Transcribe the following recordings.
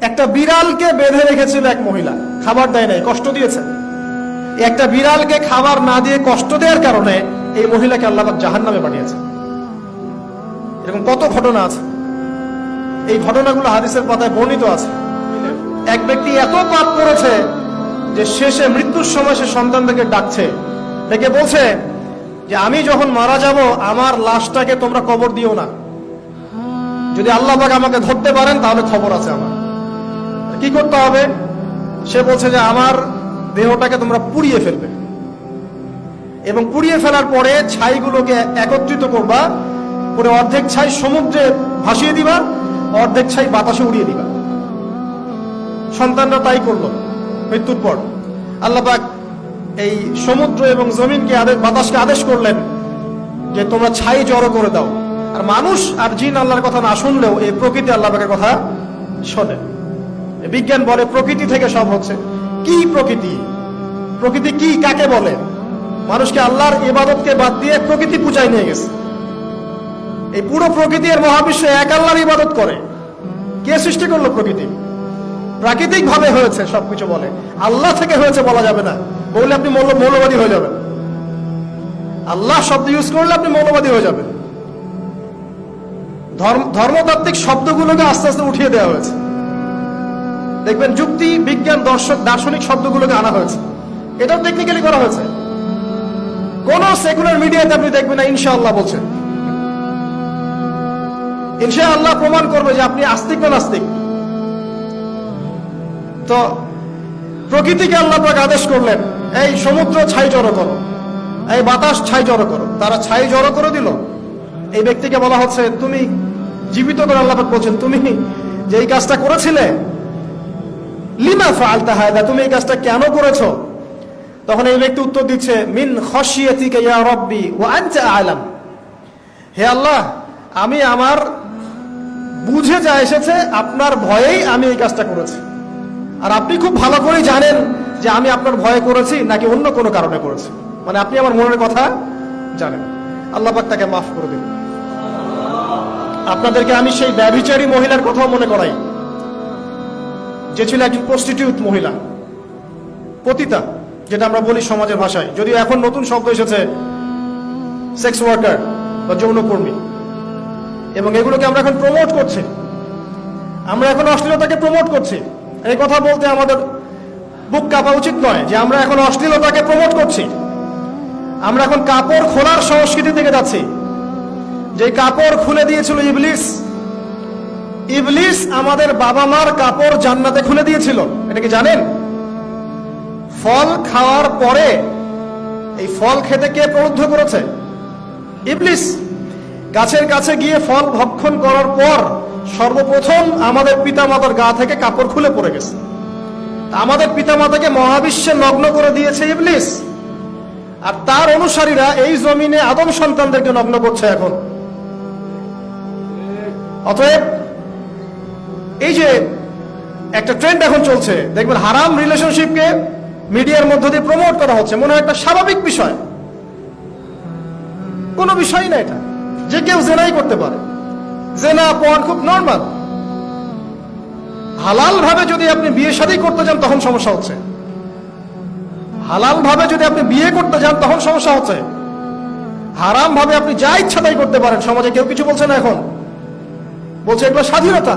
একটা বিড়ালকে বেঁধে রেখেছিল এক মহিলা। খাবার দেয় নাই, কষ্ট দিয়েছে। একটা বিড়ালকে খাবার না দিয়ে কষ্ট দেওয়ার কারণে এই মহিলাকে আল্লাহ জাহান নামে পাঠিয়েছে। এরকম কত ঘটনা আছে। এই ঘটনাগুলো হাদিসের পাতায় বর্ণিত আছে। এক ব্যক্তি এত পাপ করেছে যে শেষে মৃত্যুর সময় সে সন্তানদেরকে ডাকছে। ডেকে বলছে যে, আমি যখন মারা যাব, আমার লাশটাকে তোমরা কবর দিও না। যদি আল্লাহ আমাকে ধরতে পারেন, তাহলে খবর আছে আমার। কি করতে হবে? সে বলছে যে, আমার দেহটাকে তোমরা পুড়িয়ে ফেলবে। এবং পুড়িয়ে ফেলার পরে ছাইগুলোকে একত্রিত করবা করে অর্ধেক ছাই সমুদ্রে ভাসিয়ে দিবা, অর্ধেক ছাই বাতাসে উড়িয়ে দিবা। সন্তানরা তাই করল মৃত্যুর পর। আল্লাপাক এই সমুদ্র এবং জমিনকে আদেশ, বাতাসকে আদেশ করলেন যে, তোমরা ছাই জড়ো করে দাও। আর মানুষ আর জিন আল্লাহর কথা না শুনলেও এই প্রকৃতি আল্লাহ কথা শোনে। বিজ্ঞান বলে প্রকৃতি থেকে সব হচ্ছে। কি প্রকৃতি? প্রকৃতি কি, কাকে বলে? মানুষকে আল্লাহর ইবাদতকে বাদ দিয়ে প্রকৃতি পূজায় নিয়ে গেছে। এই পুরো প্রকৃতি আর মহাবিশ্ব এক আল্লাহর ইবাদত করে। কে সৃষ্টি করল প্রকৃতি? প্রাকৃতিক ভাবে হয়েছে, সবকিছু বলে। আল্লাহ থেকে হয়েছে বলা যাবে না। বললে আপনি মৌল মৌলবাদী হয়ে যাবেন। আল্লাহ শব্দ ইউজ করলে আপনি মৌলবাদী হয়ে যাবেন। ধর্ম ধর্মতাত্ত্বিক শব্দগুলোকে আস্তে আস্তে উঠিয়ে দেওয়া হয়েছে। দেখবেন যুক্তি, বিজ্ঞান, দর্শক, দার্শনিক শব্দগুলোকে আনা হয়েছে। এটাও টেকনিক্যালি করা হয়েছে। কোন সেকুলার মিডিয়াতে আপনি দেখবেন না, ইনশাআল্লাহ বলছেন। ইনশাআল্লাহ প্রমাণ করবে যে আপনি আস্তিক না নাস্তিক। তো প্রকৃতিকে আল্লাহ পাক আদেশ করলেন, এই সমুদ্র ছাই জড়ো করো, এই বাতাস ছাই জড়ো করো। তারা ছাই জড়ো করে দিল। এই ব্যক্তিকে বলা হচ্ছে, তুমি জীবিত করে আল্লাহ পাক বলছেন, তুমি যে এই কাজটা করেছিলে লিমা ফালতা হায়দা তুমি এই কাজটা কেন করেছ? তখন এই ব্যক্তি উত্তর দিচ্ছে, মিন খসিয়াতিকা ইয়া রব্বি ওয়া আনতা আলাম। হে আল্লাহ, আমি আমার বুঝে যা এসেছে, আপনার ভয়েই আমি এই কাজটা করেছি। আর আপনি খুব ভালো করেই জানেন যে আমি আপনার ভয়ে করেছি নাকি অন্য কোনো কারণে করেছি। মানে আপনি আমার মনের কথা জানেন। আল্লাহ পাক তাকে মাফ করে দিন। আপনাদেরকে আমি সেই ব্যভিচারী মহিলার কথাও মনে করাই। যে ছিল একজন প্রস্টিটিউট মহিলা। পতিতা, যেটা আমরা বলি সমাজের ভাষায়। যদিও এখন নতুন শব্দ এসেছে সেক্স ওয়ার্কার বা যৌনকর্মী। এবং এগুলোকে আমরা এখন প্রমোট করছি। আমরা এখন অশ্লীলতাকে প্রমোট করছি। এই কথা বলতে আমাদের বুক কাঁপা উচিত নয় যে আমরা এখন অশ্লীলতাকে প্রমোট করছি। আমরা এখন কাপড় খোলার সংস্কৃতি থেকে যাচ্ছি। যে কাপড় খুলে দিয়েছিল ইবলিস ইবলিস আমাদের বাবা মার কাপড় জান্নাতে খুলে দিয়েছিল। এটা কি জানেন? ফল খাওয়ার পরে এই ফল খেতে কে প্রলুব্ধ করেছে? ইবলিস। গাছের কাছে গিয়ে ফল ভক্ষণ করার পর সর্বপ্রথম আমাদের পিতামাতার গা থেকে কাপড় খুলে পড়ে গেছে। আমাদের পিতামাতাকে মহাবিশ্বে নগ্ন করে দিয়েছে ইবলিস। আর তার অনুসারীরা এই জমিনে আদম সন্তানদেরকে নগ্ন করছে এখন। অতএব এই যে একটা ট্রেন্ড এখন চলছে, দেখবেন হারাম রিলেশনশিপকে মিডিয়ার মধ্য দিয়ে প্রমোট করা হচ্ছে, মনে হয় একটা স্বাভাবিক বিষয়। কোনো বিষয় না এটা। যে কেউ জেনাই করতে পারে। জেনা পণ খুব নর্মাল হালাল ভাবে যদি আপনি বিয়ে শাদী করতে যান, তখন সমস্যা হচ্ছে। হালাল ভাবে যদি আপনি বিয়ে করতে যান, তখন সমস্যা হচ্ছে। হারাম ভাবে আপনি যা ইচ্ছা তাই করতে পারেন। সমাজে কেউ কিছু বলছে না এখন। বলছে এগুলো স্বাধীনতা।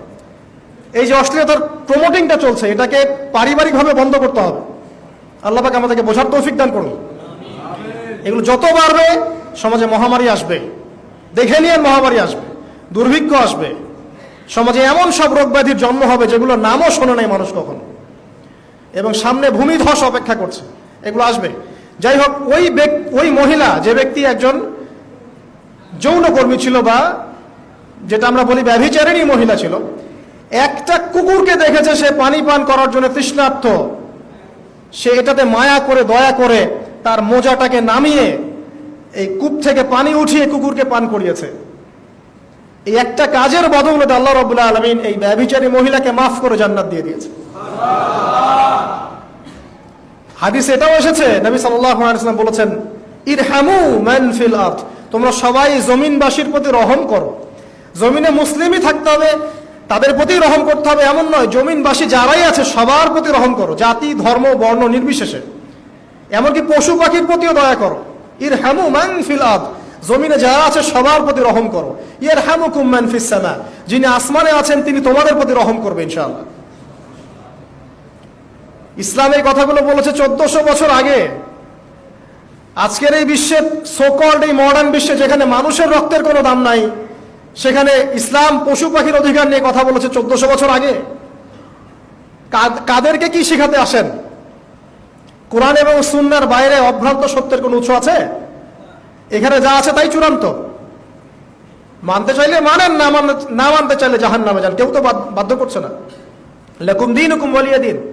এই যে অশ্লীলতার প্রমোটিংটা চলছে, এটাকে পারিবারিকভাবে বন্ধ করতে হবে। আল্লাহ পাক আমাদেরকে বোঝার তৌফিক দান করুন। এগুলো যত বাড়বে, সমাজে মহামারী আসবে। দেখে নিয়ে মহামারী আসবে। দুর্ভিক্ষ আসবে। সমাজে এমন সব রোগ ব্যাধির জন্ম হবে যেগুলো নামও শোনে নাই মানুষ কখনো। এবং সামনে ভূমিধস অপেক্ষা করছে। এগুলো আসবে। যাই হোক, ওই ওই মহিলা, যে ব্যক্তি একজন যৌনকর্মী ছিল বা যেটা আমরা বলি ব্যভিচারেরই মহিলা ছিল একটা কুকুরকে দেখেছে সে পানি পান করার জন্য তৃষ্ণার্থ। সে এটাতে মায়া করে, দয়া করে তার মোজাটাকে নামিয়ে এই কূপ থেকে পানি উঠিয়ে কুকুরকে পান করিয়েছে। এই একটা কাজের বদৌলতে আল্লাহ রবুল্লাহ আলমিন এই ব্যভিচারী মহিলাকে মাফ করে জান্নাত দিয়ে দিয়েছে। হাদিস এটাও এসেছে, নবী সাল্লাম বলেছেন, ইরহামু মান ফিল আর্থ তোমরা সবাই জমিনবাসীর প্রতি রহম করো। জমিনে মুসলিমই থাকতে হবে তাদের প্রতি রহম করতে হবে এমন নয়, জমিনবাসী যারাই আছে সবার প্রতি রহম করো, জাতি, ধর্ম, বর্ণ নির্বিশেষে। এমনকি পশু পাখির প্রতিও দয়া করো। ইরহামু মান ফিল আর্থ জমিনে যারা আছে সবার প্রতি রহম করো। ইয়ার হামুকুম মান ফিস সামা, যিনি আসমানে আছেন তিনি তোমাদের প্রতি রহম করবে ইনশাআল্লাহ। ইসলাম এই কথাগুলো বলেছে চোদ্দশো বছর আগে। আজকের এই বিশ্বে সোকল্ড এই মডার্ন বিশ্বে যেখানে মানুষের রক্তের কোনো দাম নাই সেখানে ইসলাম পশু পাখির অধিকার নিয়ে কথা বলেছে চোদ্দশো বছর আগে। কাদ- কাদেরকে কি শেখাতে আসেন? কোরআন এবং সুন্নার বাইরে অভ্রান্ত সত্যের কোনো উৎস আছে? এখানে যা আছে তাই চূড়ান্ত। মানতে চাইলে মানেন, না না মানতে চাইলে জাহান নামে যান। কেউ তো বাধ্য করছে না। লেকুম দিন হুকুম বলিয়া দিন।